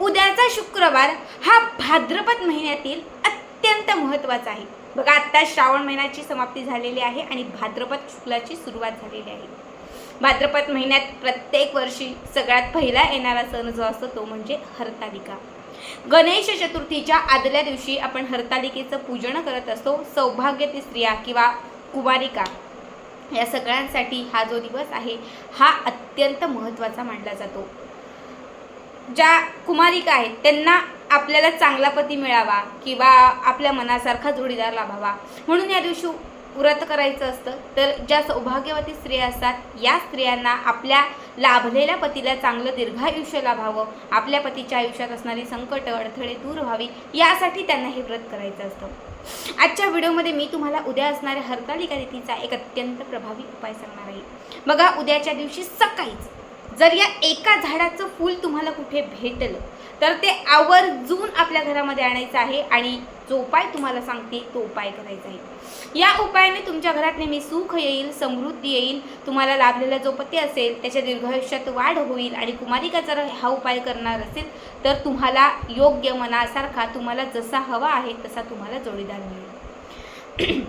उद्याचा शुक्रवार हा भाद्रपद महिन्यातील अत्यंत महत्त्वाचा आहे. बघा आत्ता श्रावण महिन्याची समाप्ती झालेली आहे आणि भाद्रपद शुक्लाची सुरुवात झालेली आहे. भाद्रपद महिन्यात प्रत्येक वर्षी सगळ्यात पहिला येणारा सण जो असतो तो म्हणजे हरतालिका. गणेश चतुर्थीच्या आदल्या दिवशी आपण हरतालिकेचं पूजन करत असतो. सौभाग्यती स्त्रिया किंवा कुमारिका या सगळ्यांसाठी हा जो दिवस आहे हा अत्यंत महत्त्वाचा मानला जातो. ज्या कुमारिका आहेत त्यांना आपल्याला चांगला पती मिळावा किंवा आपल्या मनासारखा जोडीदार लाभावा. म्हणून या दिवशी व्रत करायचं असतं. तर ज्या सौभाग्यवती स्त्रिया असतात या स्त्रियांना आपल्या लाभलेल्या पतीला चांगलं दीर्घायुष्य लाभावं आपल्या पतीच्या आयुष्यात असणारी संकट अडथळे दूर व्हावी यासाठी त्यांना हे व्रत करायचं असतं. आजच्या व्हिडिओमध्ये मी तुम्हाला उद्या असणाऱ्या हरतालिका तिथीचा एक अत्यंत प्रभावी उपाय सांगणार आहे. बघा उद्याच्या दिवशी सकाळीच जर या एका झाडाचं फूल तुम्हाला कुठे भेटलं तर ते आवर्जून आपल्या घरामध्ये आणायचं आहे आणि जो उपाय तुम्हाला सांगते तो उपाय करायचा आहे. या उपायाने तुमच्या घरात नेहमी सुख येईल समृद्धी येईल तुम्हाला लाभलेला जो पती असेल त्याच्या दीर्घायुष्यात वाढ होईल आणि कुमारिका जर हा उपाय करणार असेल तर तुम्हाला योग्य मनासारखा तुम्हाला जसा हवा आहे तसा तुम्हाला जोडीदार मिळेल.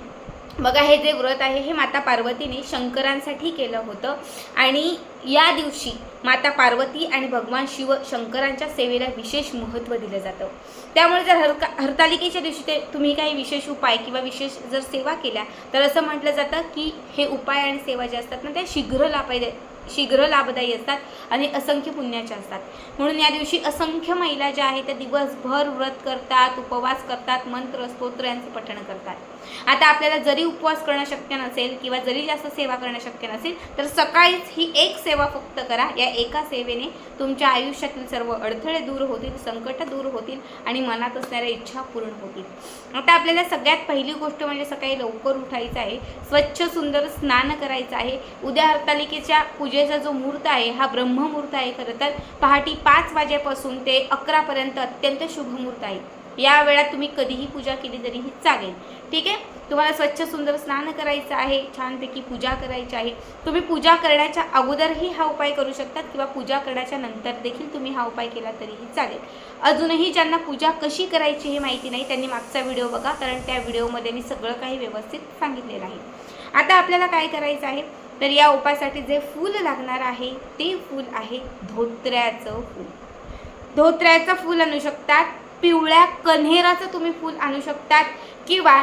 बघा हे जे व्रत आहे हे माता पार्वतीने शंकरांसाठी केलं होतं. आणि या दिवशी माता पार्वती आणि भगवान शिव शंकरांच्या सेवेला विशेष महत्त्व दिलं जातं. त्यामुळे जर हरका हरतालिकेच्या दिवशी ते तुम्ही काही विशेष उपाय किंवा विशेष जर सेवा केल्या तर असं म्हटलं जातं की हे उपाय आणि सेवा ज्या असतात ना त्या शीघ्र लाभाय शीघ्र लाभदायी असतात आणि असंख्य पुण्याच्या असतात. म्हणून या दिवशी असंख्य महिला ज्या आहेत त्या दिवसभर व्रत करतात उपवास करतात मंत्र स्तोत्र यांचं पठण करतात. आता आपल्याला जरी उपवास करणं शक्य नसेल किंवा जरी जास्त सेवा करणं शक्य नसेल तर सकाळीच ही एक सेवा फक्त करा. या एका सेवेने तुमच्या आयुष्यातील सर्व अडथळे दूर होतील संकट दूर होतील आणि मनात असणाऱ्या इच्छा पूर्ण होतील. आता आपल्याला सगळ्यात पहिली गोष्ट म्हणजे सकाळी लवकर उठायचं आहे. स्वच्छ सुंदर स्नान करायचं आहे. उद्या हरतालिकेच्या पूजेचा जो मुहूर्त आहे हा ब्रह्ममुहूर्त आहे. खरं तर पहाटे पाच वाजेपासून ते अकरापर्यंत अत्यंत शुभ मुहूर्त आहे. या वेळात तुम्ही कधीही पूजा केली तरीही चालेल. ठीक आहे? तुम्हाला स्वच्छ सुंदर स्नान करायचं आहे छानपैकी पूजा करायची आहे. तुम्ही पूजा करण्याच्या अगोदरही हा उपाय करू शकतात किंवा पूजा करण्याच्या नंतर देखील तुम्ही हा उपाय केला तरीही चालेल. अजूनही ज्यांना पूजा कशी करायची हे माहिती नाही त्यांनी मागचा व्हिडिओ बघा कारण त्या व्हिडिओमध्ये मी सगळं काही व्यवस्थित सांगितलेलं आहे. आता आपल्याला काय करायचं आहे? तर या उपायासाठी जे फूल लागणार आहे ते फूल आहे धोत्र्याचं फूल. धोत्र्याचं फूल आणू शकतात पिवळ्या कन्हेराचं तुम्ही फूल आणू शकतात किंवा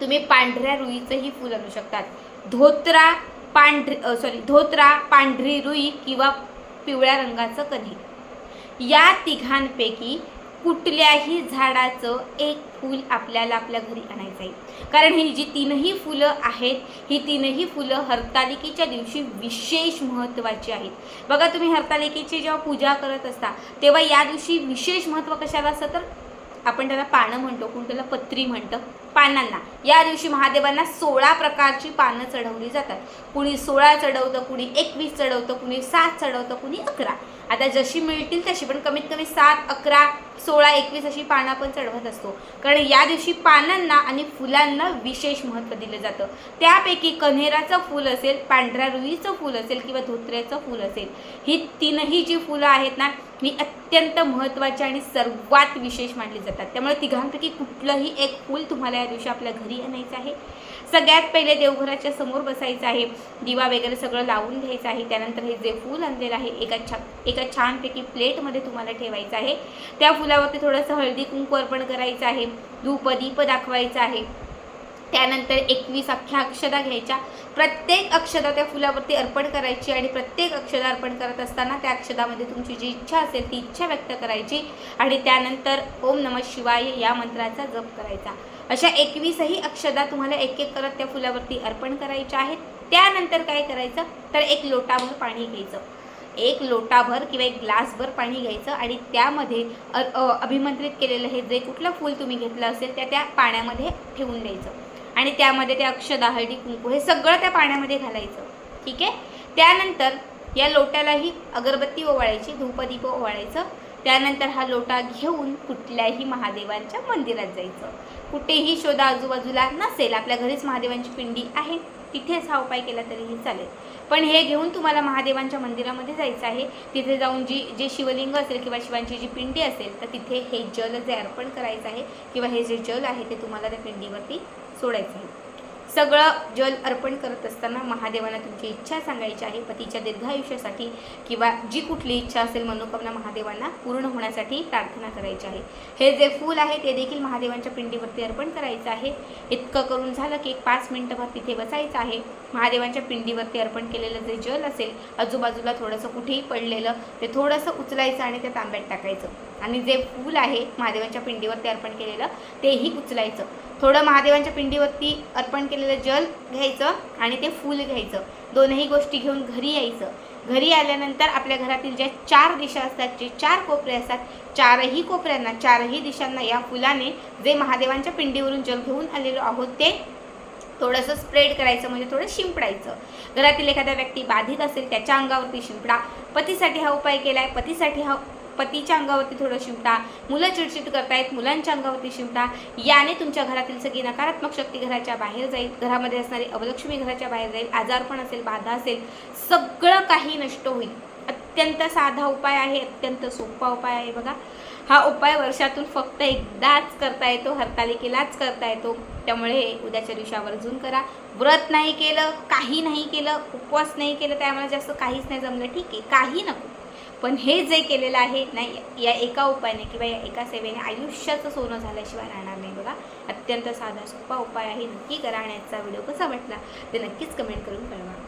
तुम्ही पांढऱ्या रुईचंही फूल आणू शकतात. धोत्रा पांढरी सॉरी धोत्रा पांढरी रुई किंवा पिवळ्या रंगाचं कन्हेर या तिघांपैकी कुठल्याही झाडाचं एक फूल आपल्याला आपल्या घरी आणायचं आहे. कारण ही जी तीनही फुलं आहेत ही तीनही फुलं हरतालिकेच्या दिवशी विशेष महत्त्वाची आहेत. बघा तुम्ही हरतालिकेची जेव्हा पूजा करत असता तेव्हा या दिवशी विशेष महत्त्व कशाला असतं तर आपण त्याला पानं म्हणतो कोण त्याला पत्री म्हणतं पानांना. या दिवशी महादेवांना सोळा प्रकारची पानं चढवली जातात. कुणी सोळा चढवतं कुणी एकवीस चढवतं कुणी सात चढवतं कुणी अकरा. आता जशी मिळतील तशी पण कमीत कमी सात अकरा सोळा एकवीस अशी पानं आपण चढवत असतो. कारण या दिवशी पानांना आणि फुलांना विशेष महत्त्व दिलं जातं. त्यापैकी कन्हेराचं फूल असेल पांढऱ्या रुईचं फूल असेल किंवा धोत्र्याचं फूल असेल ही तीनही जी फुलं आहेत ना ही अत्यंत महत्त्वाची आणि सर्वात विशेष मानली जातात. त्यामुळे तिघांपैकी कुठलंही एक फूल तुम्हाला या दिवशी आपल्या घरी आणायचं आहे. सगळ्यात पहिले देवघराच्या समोर बसायचं आहे. दिवा वगैरे सगळं लावून घ्यायचं आहे. त्यानंतर हे जे फूल आणलेलं आहे एका छा एका छानपैकी प्लेटमध्ये तुम्हाला ठेवायचं आहे. त्या फुलावरती थोडंसं हळदी कुंकू अर्पण करायचं आहे. धूप दीप दाखवायचं आहे. त्यानंतर एकवीस अख्ख्या अक्षदा घ्यायच्या. प्रत्येक अक्षदा त्या फुलावरती अर्पण करायची आणि प्रत्येक अक्षदा अर्पण करत असताना त्या अक्षदामध्ये तुमची जी इच्छा असेल ती इच्छा व्यक्त करायची आणि त्यानंतर ओम नम शिवाय या मंत्राचा जप करायचा. अशा एकवीसही अक्षदा तुम्हाला एक एक करत त्या फुलावरती अर्पण करायच्या आहेत. त्यानंतर काय करायचं? तर एक लोटाभर पाणी घ्यायचं. एक लोटाभर किंवा एक ग्लासभर पाणी घ्यायचं आणि त्यामध्ये अभिमंत्रित केलेलं हे जे कुठलं फूल तुम्ही घेतलं असेल त्या त्या पाण्यामध्ये ठेवून द्यायचं. आणि त्यामध्ये ते अक्षदा हळदी कुंकू हे सगळं त्या पाण्यामध्ये घालायचं. ठीक आहे? त्यानंतर या लोट्यालाही अगरबत्ती ओवाळायची धूपदीप ओवाळायचं. त्यानंतर हा लोटा घेऊन कुठल्याही महादेवांच्या मंदिरात जायचं. कुठेही शोधा आजूबाजूला नसेल आपल्या घरीच महादेवांची पिंडी आहे तिथेच हा उपाय केला तरीही चालेल. पण हे घेऊन तुम्हाला महादेवांच्या मंदिरामध्ये जायचं आहे. तिथे जाऊन जी जे शिवलिंग असेल किंवा शिवांची जी पिंडी असेल तर तिथे हे जल जे अर्पण करायचं आहे किंवा हे जे जल आहे ते तुम्हाला त्या पिंडीवरती सोडायचं आहे. सगळं जल अर्पण करत असताना महादेवांना तुमची इच्छा सांगायची आहे. पतीच्या दीर्घायुष्यासाठी किंवा जी कुठली इच्छा असेल मनोकामना महादेवांना पूर्ण होण्यासाठी प्रार्थना करायची आहे. हे जे फूल आहे ते देखील महादेवांच्या पिंडीवरती अर्पण करायचं आहे. इतकं करून झालं की एक पाच मिनटंभर तिथे बसायचं आहे. महादेवांच्या पिंडीवरती अर्पण केलेलं जे जल असेल आजूबाजूला थोडंसं कुठेही पडलेलं ते थोडंसं उचलायचं आणि त्या तांब्यात टाकायचं. आणि जे फूल आहे महादेवांच्या पिंडीवरती अर्पण केलेलं तेही उचलायचं. थोडं महादेवांच्या पिंडीवरती अर्पण केलेलं जल घ्यायचं आणि ते फूल घ्यायचं. दोनही गोष्टी घेऊन घरी यायचं. घरी आल्यानंतर आपल्या घरातील ज्या चार दिशा असतात जे चार कोपरे असतात चारही कोपऱ्यांना चारही दिशांना या फुलाने जे महादेवांच्या पिंडीवरून जल घेऊन आलेलो आहोत ते थोडंसं स्प्रेड करायचं म्हणजे थोडं शिंपडायचं. घरातील एखादा व्यक्ती बाधित असेल त्याच्या अंगावरती शिंपडा. पतीसाठी हा उपाय केला आहे पतीसाठी हा पतीच्या अंगावरती थोडं शिंपडा मुलं चिडचिड करतायत मुलांच्या अंगावरती शिमटा याने तुमच्या घरातील सगळी नकारात्मक शक्ती घराच्या बाहेर जाईल घरामध्ये असणारी अवलक्ष्मी घराच्या बाहेर जाईल आजारपण असेल बाधा असेल सगळं काही नष्ट होईल. अत्यंत साधा उपाय आहे अत्यंत सोपा उपाय आहे बघा. हा उपाय वर्षातून फक्त एकदाच करता येतो हरतालिकेलाच करता येतो. त्यामुळे उद्याच्या दिवशी आवर्जून करा. व्रत नाही केलं काही नाही केलं उपवास नाही केलं त्यामुळे जास्त काहीच नाही जमलं ठीक आहे. काही नको. पण हे जे केलेलं आहे नाही या एका उपायाने किंवा या एका सेवेने आयुष्याचं सोनं झाल्याशिवाय राहणार नाही बघा. अत्यंत साधा सोपा उपाय आहे. नक्की करा आणि आजचा व्हिडिओ कसा वाटला ते नक्कीच कमेंट करून कळवा.